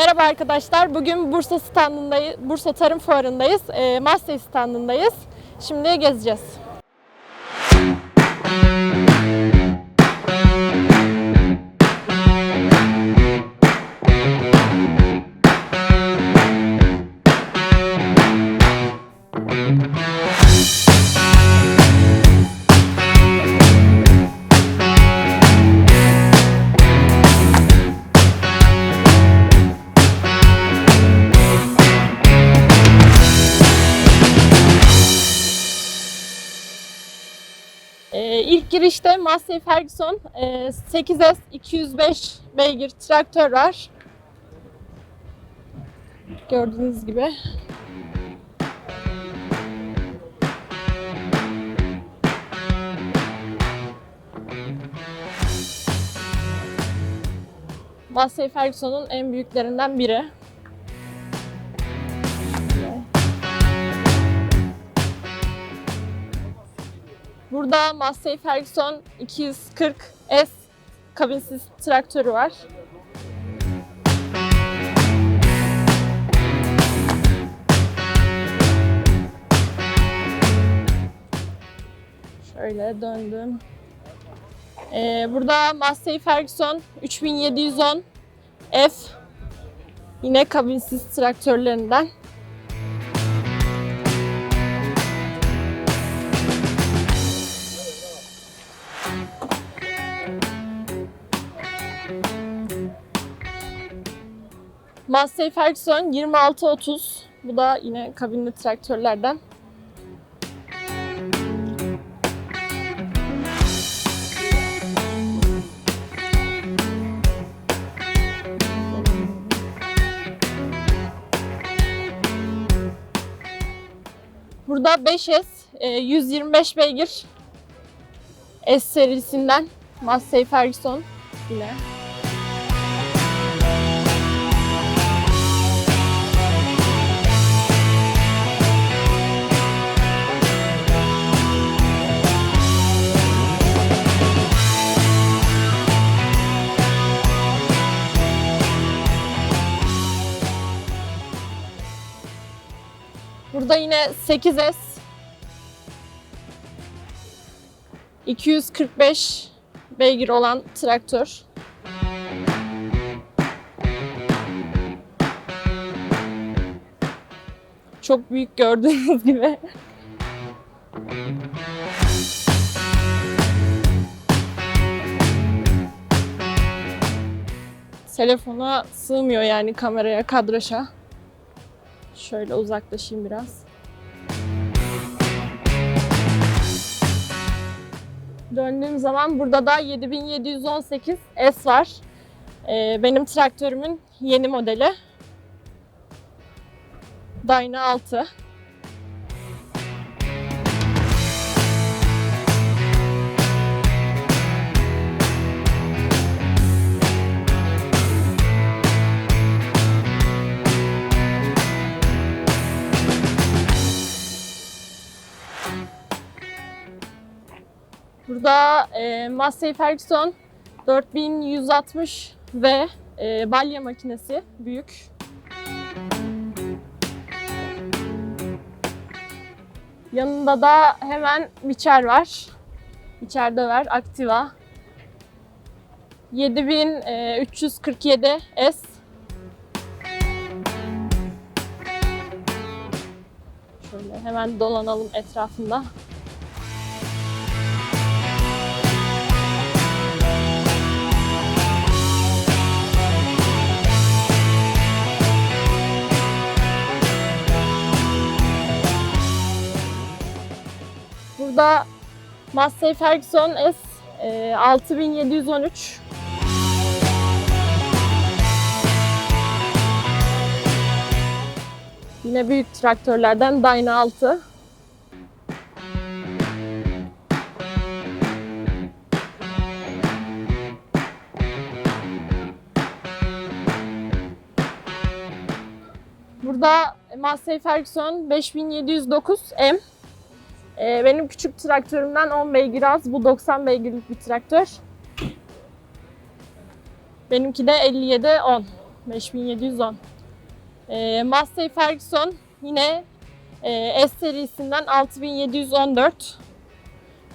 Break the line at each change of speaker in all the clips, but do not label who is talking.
Merhaba arkadaşlar. Bugün Bursa standındayız. Bursa Tarım Fuarı'ndayız. E, Massey standındayız. Şimdi gezeceğiz. İlk girişte Massey Ferguson e, 8S 205 beygir traktör var. Gördüğünüz gibi. Massey Ferguson'un en büyüklerinden biri. Burada Massey Ferguson 240S kabinsiz traktörü var. Şöyle döndüm. Ee, burada Massey Ferguson 3710 F yine kabinsiz traktörlerinden. Massey Ferguson 2630 bu da yine kabinli traktörlerden. Burada 5S, e, 125 beygir S serisinden Massey Ferguson yine. Yine 8S 245 beygir olan traktör. Çok büyük gördüğünüz gibi. Telefona sığmıyor yani kameraya, kadraşa. Şöyle uzaklaşayım biraz. Döndüğüm zaman burada da 7718 S var. Ee, benim traktörümün yeni modeli. Dyna 6. Burada e, Massey Ferguson 4160 ve e, balya makinesi büyük. Yanında da hemen biçer var. Biçer döver, Activa. 7347 S. Şöyle hemen dolanalım etrafında. Burada Massey Ferguson S e, 6713 Yine büyük traktörlerden Dyna 6. Burada Massey Ferguson 5709 Ee, benim küçük traktörümden 10 beygir az. Bu 90 beygirlik bir traktör. Benimki de 57 10. 5710. Ee, Massey Ferguson yine e, S serisinden 6714.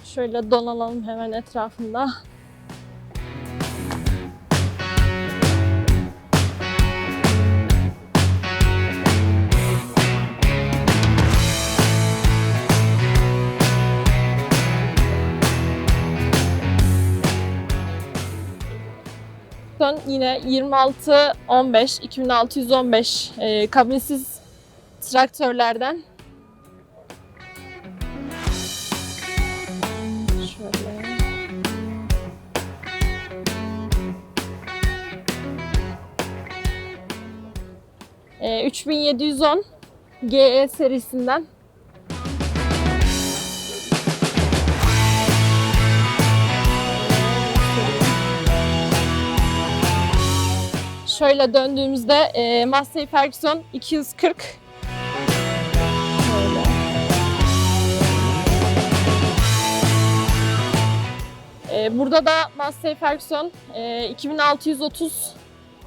Şöyle dolanalım hemen etrafında. Son yine 26 15 2615 e, kabinsiz traktörlerden. Şöyle. E, 3710 GE serisinden. Şöyle döndüğümüzde e, Massey Ferguson 240. Şöyle. E, burada da Massey Ferguson e, 2630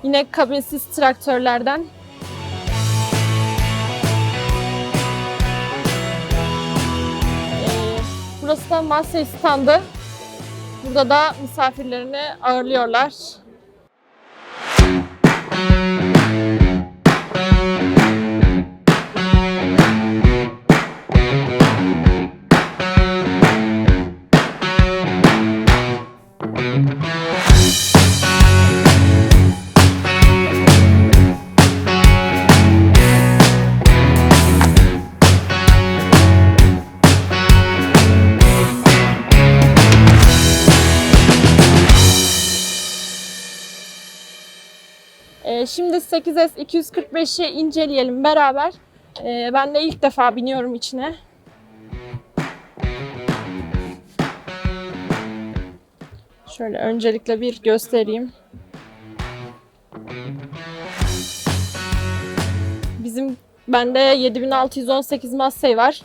yine kabinsiz traktörlerden. E, burası da Massey standı. Burada da misafirlerini ağırlıyorlar. Ee, şimdi 8S 245'i inceleyelim beraber. Ee, ben de ilk defa biniyorum içine. Şöyle öncelikle bir göstereyim. Bizim bende 7618 Massey var.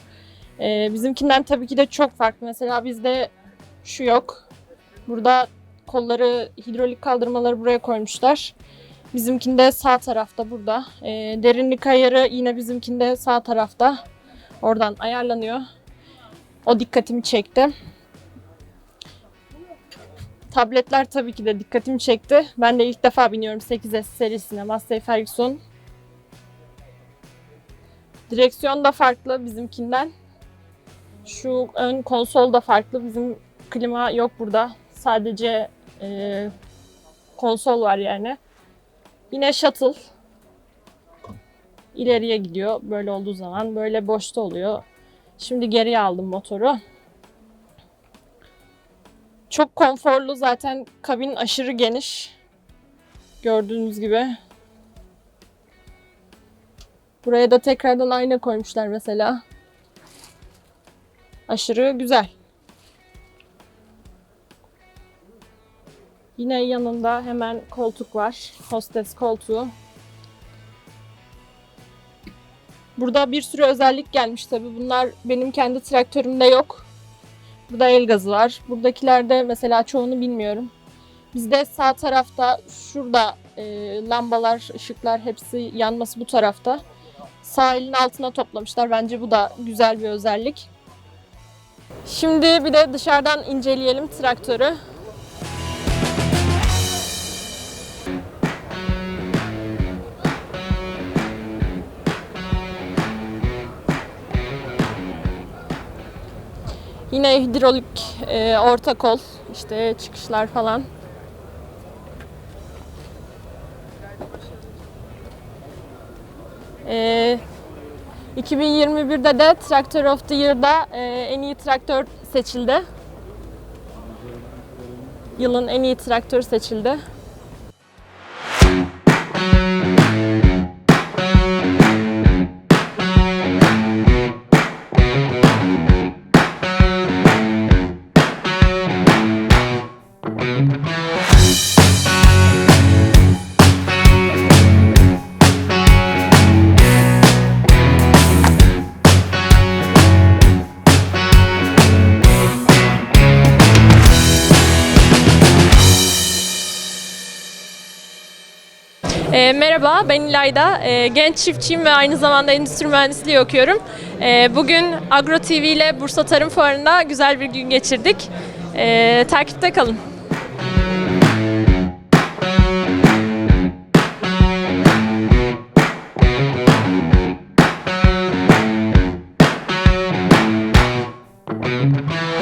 Ee, bizimkinden tabii ki de çok farklı. Mesela bizde şu yok. Burada kolları, hidrolik kaldırmaları buraya koymuşlar. Bizimkinde sağ tarafta burada. Ee, derinlik ayarı yine bizimkinde sağ tarafta. Oradan ayarlanıyor. O dikkatimi çekti. Tabletler tabii ki de dikkatimi çekti. Ben de ilk defa biniyorum 8S serisine Massey Ferguson. Direksiyon da farklı bizimkinden. Şu ön konsol da farklı. Bizim klima yok burada. Sadece e, konsol var yani. Yine shuttle. İleriye gidiyor böyle olduğu zaman. Böyle boşta oluyor. Şimdi geriye aldım motoru. Çok konforlu zaten kabin aşırı geniş. Gördüğünüz gibi. Buraya da tekrardan ayna koymuşlar mesela. Aşırı güzel. Yine yanında hemen koltuk var. Hostes koltuğu. Burada bir sürü özellik gelmiş tabi. Bunlar benim kendi traktörümde yok. Burada el gazı var. Buradakilerde mesela çoğunu bilmiyorum. Bizde sağ tarafta şurada e, lambalar, ışıklar hepsi yanması bu tarafta. Sağ elin altına toplamışlar. Bence bu da güzel bir özellik. Şimdi bir de dışarıdan inceleyelim traktörü. Yine hidrolik e, orta kol, işte çıkışlar falan. E, 2021'de de Tractor of the Year'da e, en iyi traktör seçildi. Yılın en iyi traktör seçildi. merhaba, ben İlayda. E, genç çiftçiyim ve aynı zamanda endüstri mühendisliği okuyorum. E, bugün Agro TV ile Bursa Tarım Fuarı'nda güzel bir gün geçirdik. E, takipte kalın. Müzik